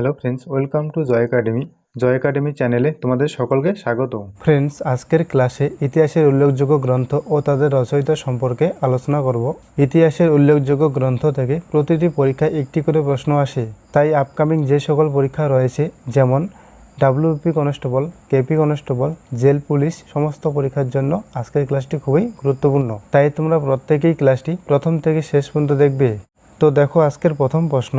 Hello friends welcome to Joy academy Joy academy চ্যানেলে তোমাদের সকলকে স্বাগত ফ্রেন্ডস আজকের ক্লাসে ইতিহাসের উল্লেখযোগ্য গ্রন্থ ও তাদের রচয়িতা সম্পর্কে আলোচনা করব। ইতিহাসের উল্লেখযোগ্য গ্রন্থ থেকে প্রতিটি পরীক্ষায় একটি করে প্রশ্ন আসে। তাই আপকামিং যে সকল পরীক্ষা রয়েছে, যেমন WP constable KP constable jail police সমস্ত পরীক্ষার জন্য আজকের ক্লাসটি খুবই গুরুত্বপূর্ণ। তাই তোমরা প্রত্যেকেই ক্লাসটি প্রথম থেকে শেষ পর্যন্ত দেখবে। তো দেখো আজকের প্রথম প্রশ্ন।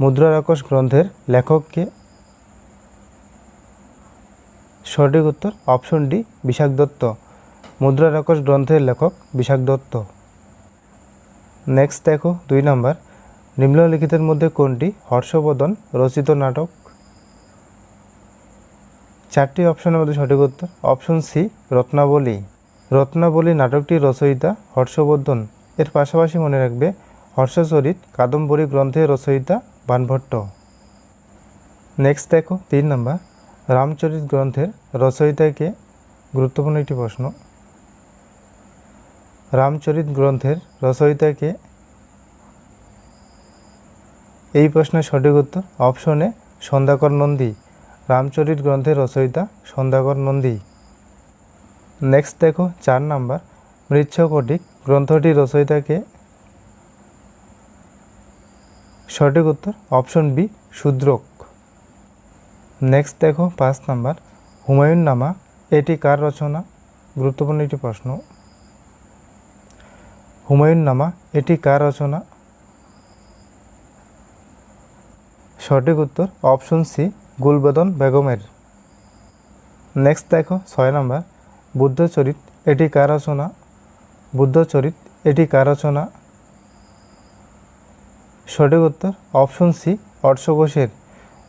মুদ্রা গ্রন্থের লেখককে সঠিক উত্তর অপশন ডি বিশাখ দত্ত মুদ্রা গ্রন্থের লেখক বিশাখ দত্ত নেক্সট দেখো, দুই নম্বর। নিম্নলিখিতের মধ্যে কোনটি হর্ষবর্ধন রচিত নাটক? চারটি অপশনের মধ্যে সঠিক উত্তর। Option C, Ratnavali. রত্নাবলী নাটকটির রচয়িতা হর্ষবর্ধন। এর পাশাপাশি মনে রাখবে, হর্ষচরিত কাদম্বরী গ্রন্থের রচয়িতা বানভট্ট। নেক্সট দেখো, তিন নম্বর। রামচরিত গ্রন্থের রচয়িতাকে গুরুত্বপূর্ণ একটি প্রশ্ন। রামচরিত গ্রন্থের রচয়িতাকে এই প্রশ্নের সঠিক উত্তর অপশনে সন্ধ্যাকর নন্দী। রামচরিত গ্রন্থের রচয়িতা সন্ধ্যাকর নন্দী। নেক্সট দেখো, চার নাম্বার। মৃচ্ছকটিক গ্রন্থটির রচয়িতাকে সঠিক উত্তর অপশন বি, শূদ্রক। নেক্সট দেখো, পাঁচ নাম্বার হুমায়ুন নামা এটি কার রচনা? গুরুত্বপূর্ণ একটি প্রশ্ন। হুমায়ুন নামা এটি কার রচনা? সঠিক উত্তর অপশন সি, গুলবদন বেগমের। নেক্সট দেখো, ছয় নাম্বার, বুদ্ধচরিত, এটি কার রচনা? বুদ্ধচরিত, এটি কার রচনা? সঠিক উত্তর অপশন সি অর্শ ঘোষের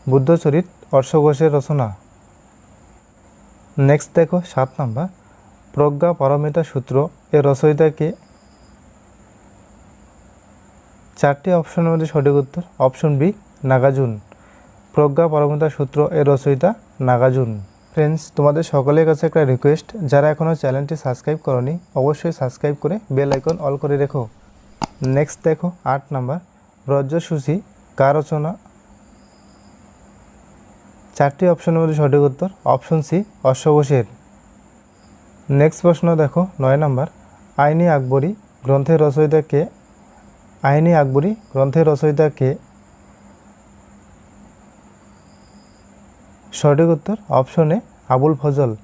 বুদ্ধচরিত অর্শ ঘোষের রচনা। নেক্সট দেখো, সাত নাম্বার। প্রজ্ঞা পারমিতা সূত্র এর রচয়িতাকে চারটি অপশনের মধ্যে সঠিক উত্তর অপশন বি নাগাজুন প্রজ্ঞা পারমিতা সূত্র এর রচয়িতা নাগাজুন ফ্রেন্ডস তোমাদের সকলের কাছে একটা রিকোয়েস্ট যারা এখনও চ্যানেলটি সাবস্ক্রাইব করনি, অবশ্যই সাবস্ক্রাইব করে বেল আইকন অল করে রেখো। নেক্সট দেখো, আট নাম্বার। ব্রজসূচি কার রচনা? চারটি অপশনের মধ্যে সঠিক উত্তর অপশন সি অশ্বঘোষের নেক্সট প্রশ্ন দেখো, নয় নাম্বার। আইনি আকবরী গ্রন্থের রচয়িতা কে? আইনি আকবরী গ্রন্থের রচয়িতা কে? সঠিক উত্তর অপশনে আবুল ফজল।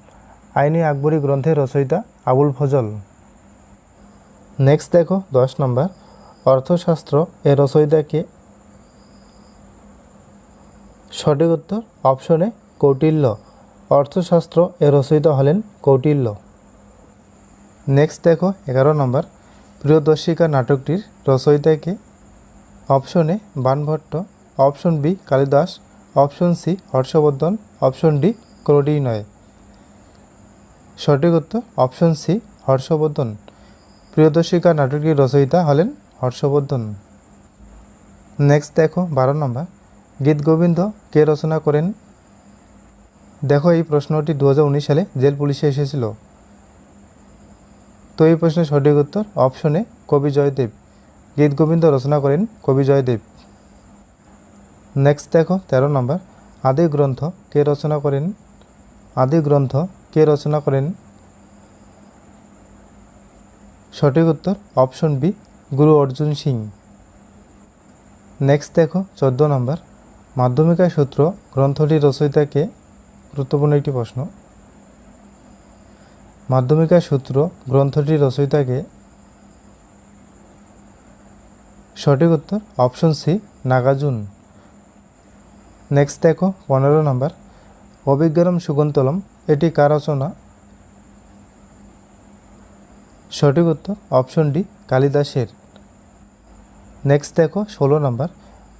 আইনি আকবরী গ্রন্থের রচয়িতা আবুল ফজল। নেক্সট দেখো, দশ নম্বর। অর্থশাস্ত্র এর রচয়িতা কে? সঠিক উত্তর অপশনে কৌটিল্য। অর্থশাস্ত্র এর রচয়িতা হলেন কৌটিল্য। নেক্সট দেখো, এগারো নম্বর। প্রিয়দর্শিকা নাটকটির রচয়িতা কে? অপশনে Banabhatta. Option B Kalidas. Option C Harshavardhan. Option D কোনোটিই নয় সঠিক উত্তর অপশন সি হর্ষবর্ধন। প্রিয়দর্শিকা নাটকটির রচয়িতা হলেন হর্ষবর্ধন। নেক্সট দেখো, বারো নম্বর। গীত গোবিন্দ, কে রচনা করেন? দেখো, এই প্রশ্নটি দু হাজার উনিশ সালে জেল পুলিশে এসেছিল। তো এই প্রশ্নের সঠিক উত্তর অপশনে কবি জয়দেব। গীত গোবিন্দ রচনা করেন কবি জয়দেব। নেক্সট দেখো, তেরো নম্বর। আদি গ্রন্থ, কে রচনা করেন? আদি গ্রন্থ, কে রচনা করেন? সঠিক উত্তর অপশন বি গুরু অর্জুন সিং। নেক্সট দেখো, চোদ্দ নম্বর। মাধ্যমিকা সূত্র গ্রন্থটির রচয়িতাকে গুরুত্বপূর্ণ একটি প্রশ্ন। মাধ্যমিকা সূত্র গ্রন্থটির রচয়িতাকে সঠিক উত্তর অপশন সি, নাগার্জুন। নেক্সট দেখো, পনেরো নম্বর। অভিজ্ঞানম সুগন্তলম, এটি কার রচনা? সঠিক উত্তর অপশন ডি, কালিদাসের। নেক্সট দেখো, ষোলো নম্বর।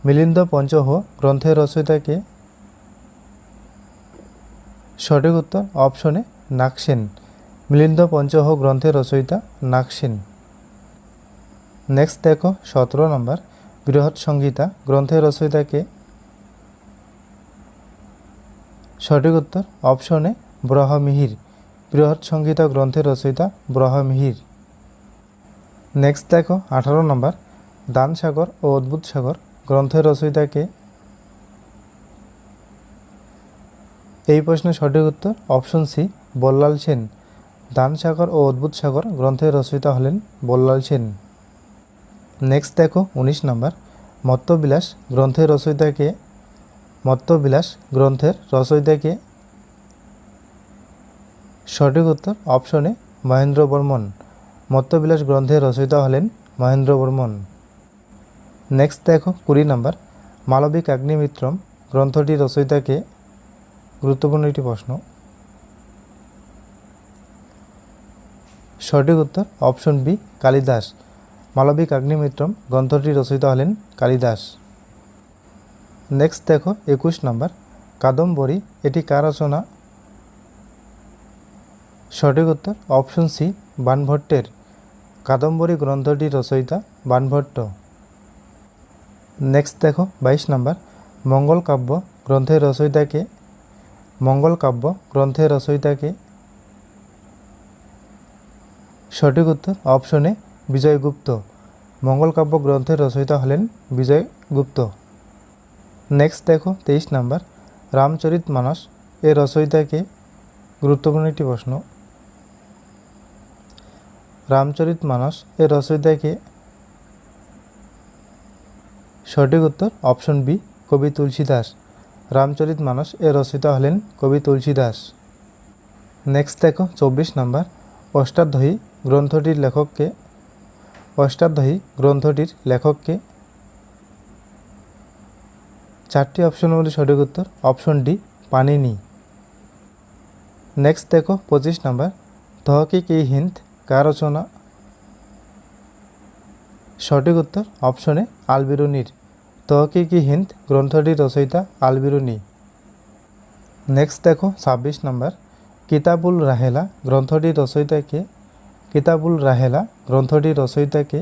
মিলিন্দ পঞ্চহ, গ্রন্থের রচয়িতাকে সঠিক উত্তর অপশনে নাকসেন মিলিন্দ পঞ্চহ, গ্রন্থের রচয়িতা নাকসেন নেক্সট দেখো, সতেরো নম্বর। বৃহৎ সংহিতা গ্রন্থের রচয়িতাকে সঠিক উত্তর অপশনে ব্রহ্মমিহির। বৃহৎ সংহিতা গ্রন্থের রচয়িতা ব্রহ্মমিহির। নেক্সট দেখো, আঠারো নম্বর। দান সাগর ও অদ্ভুত সাগর গ্রন্থের রচয়িতাকে এই প্রশ্নের সঠিক উত্তর অপশন সি, বল্লাল সেন। দান সাগর ও অদ্ভুত সাগর গ্রন্থের রচয়িতা হলেন বল্লাল সেন। নেক্সট দেখো, উনিশ নম্বর। মত্তবিলাস গ্রন্থের রচয়িতাকে মত্তবিলাস গ্রন্থের রচয়িতাকে সঠিক উত্তর অপশনে মহেন্দ্র বর্মন। মত্তবিলাস গ্রন্থের রচয়িতা হলেন মহেন্দ্র বর্মন। নেক্সট দেখো, কুড়ি নাম্বার। মালবিক আগ্নিমিত্রম গ্রন্থটির রচয়িতাকে গুরুত্বপূর্ণ একটি প্রশ্ন। সঠিক উত্তর option B, Kalidas. Malavikagnimitram গ্রন্থটির রচয়িতা হলেন কালিদাস। নেক্সট দেখো, একুশ নাম্বার। কাদম্বরী, এটি কার রচনা? সঠিক উত্তর অপশন সি, বানভট্টের। কাদম্বরী গ্রন্থটি রচয়িতা বানভট্ট। নেক্সট দেখো, বাইশ নাম্বার। মঙ্গল কাব্য গ্রন্থের রচয়িতাকে, মঙ্গল কাব্য গ্রন্থের রচয়িতাকে সঠিক উত্তর অপশনে বিজয়গুপ্ত মঙ্গল কাব্য গ্রন্থের রচয়িতা হলেন বিজয়গুপ্ত নেক্সট দেখো, তেইশ নাম্বার। রামচরিত মানস এর রচয়িতাকে গুরুত্বপূর্ণ একটি প্রশ্ন। রামচরিত মানস এর রচয়িতাকে সঠিক উত্তর অপশন বি, কবি তুলসী দাস। রামচরিত মানস এর রচয়িতা হলেন কবি তুলসী দাস। নেক্সট দেখো, চব্বিশ নম্বর। অষ্টাধ্যায়ী গ্রন্থটির লেখককে অষ্টাধ্যায়ী গ্রন্থটির লেখককে চারটি অপশনের সঠিক উত্তর, অপশন ডি পানিনি নেক্সট দেখো, পঁচিশ নাম্বার। তহকিক ই হিন্দ, কার রচনা? সঠিক উত্তর, অপশনে আলবিরুনির। তহকিক হিন্দ গ্রন্থটির রচয়িতা আলবিরুনি নেক্সট দেখো, ছাব্বিশ নাম্বার। কিতাবুল রাহেলা গ্রন্থটির রচয়িতাকে কিতাবুল রাহেলা গ্রন্থটির রচয়িতাকে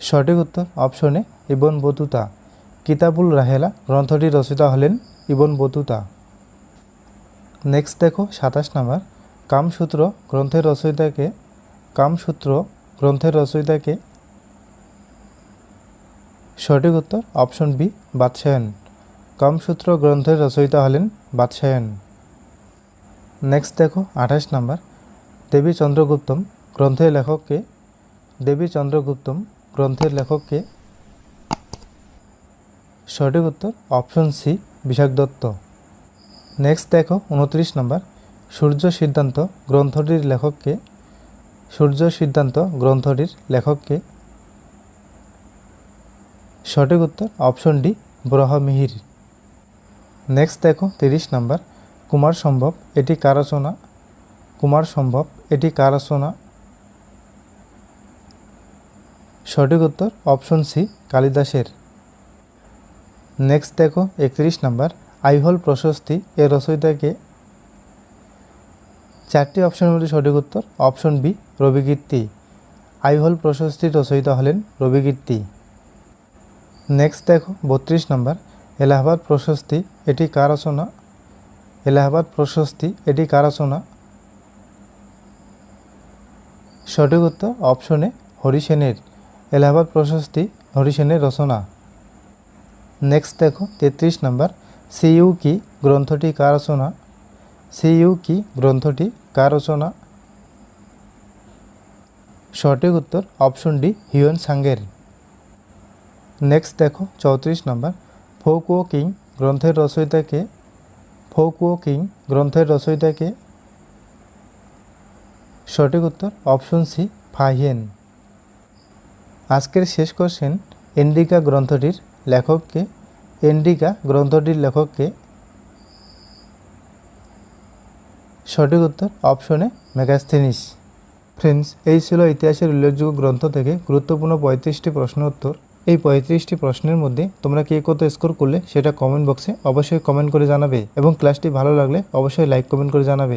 সঠিক উত্তর অপশনে ইবন বতুতা। কিতাবুল রাহেলা গ্রন্থটির রচয়িতা হলেন ইবন বতুতা। নেক্সট দেখো, সাতাশ নাম্বার। কামসূত্র গ্রন্থের রচয়িতাকে কামসূত্র গ্রন্থের রচয়িতাকে সঠিক উত্তর, অপশন বি বাদশায়ন কামসূত্র গ্রন্থের রচয়িতা হলেন বাদশায়ন নেক্সট দেখো, আঠাশ নাম্বার। দেবী চন্দ্রগুপ্তম গ্রন্থের লেখককে দেবী চন্দ্রগুপ্তম গ্রন্থের লেখককে সঠিক উত্তর, option C Vishakha Datta. Next দেখো, উনত্রিশ নম্বর। সূর্য সিদ্ধান্ত গ্রন্থটির লেখককে সূর্য সিদ্ধান্ত গ্রন্থটির লেখককে সঠিক উত্তর অপশন ডি ব্রহ্মমিহির নেক্সট দেখো, তিরিশ নাম্বার। কুমার সম্ভব, এটি কার রচনা? কুমার সম্ভব, এটি কার রচনা? সঠিক উত্তর অপশন সি কালিদাসের। নেক্সট দেখো, একত্রিশ নাম্বার। আইহল প্রশস্তি, এর রচয়িতাকে চারটি অপশনের মধ্যে সঠিক উত্তর অপশন বি রবিকীর্তি। আইহল প্রশস্তির রচয়িতা হলেন রবিকীর্তি। নেক্সট দেখো, বত্রিশ নম্বর। এলাহাবাদ প্রশস্তি, এটি কার রচনা? এলাহাবাদ প্রশস্তি, এটি কার রচনা? সঠিক উত্তর অপশনে হরিসেনের। এলাহাবাদ প্রশস্তি, হরিসেনের রচনা। নেক্সট দেখো, তেত্রিশ নম্বর। সিইউ কি, গ্রন্থটি কার রচনা? সিইউ কি, গ্রন্থটি কার রচনা? সঠিক উত্তর অপশন ডি হিউয়েন সাঙ্গের। নেক্সট দেখো, চৌত্রিশ নম্বর ফৌকুও কিং গ্রন্থের রচয়িতাকে ফৌকুও কিং গ্রন্থের রচয়িতাকে, সঠিক উত্তর অপশন সি ফাহিয়েন আজকের শেষ কোশ্চেন এন্ডিকা গ্রন্থটির লেখককে এন্ডিকা গ্রন্থটির লেখককে সঠিক উত্তর অপশনে মেগাস্থেনিস। ফ্রেন্ডস এই ছিল ইতিহাসের উল্লেখযোগ্য গ্রন্থ থেকে গুরুত্বপূর্ণ পঁয়ত্রিশটি প্রশ্ন উত্তর। এই পঁয়ত্রিশটি প্রশ্নের মধ্যে তোমরা কে কত স্কোর করলে সেটা কমেন্ট বক্সে অবশ্যই কমেন্ট করে জানাবে এবং ক্লাসটি ভালো লাগলে অবশ্যই লাইক কমেন্ট করে জানাবে।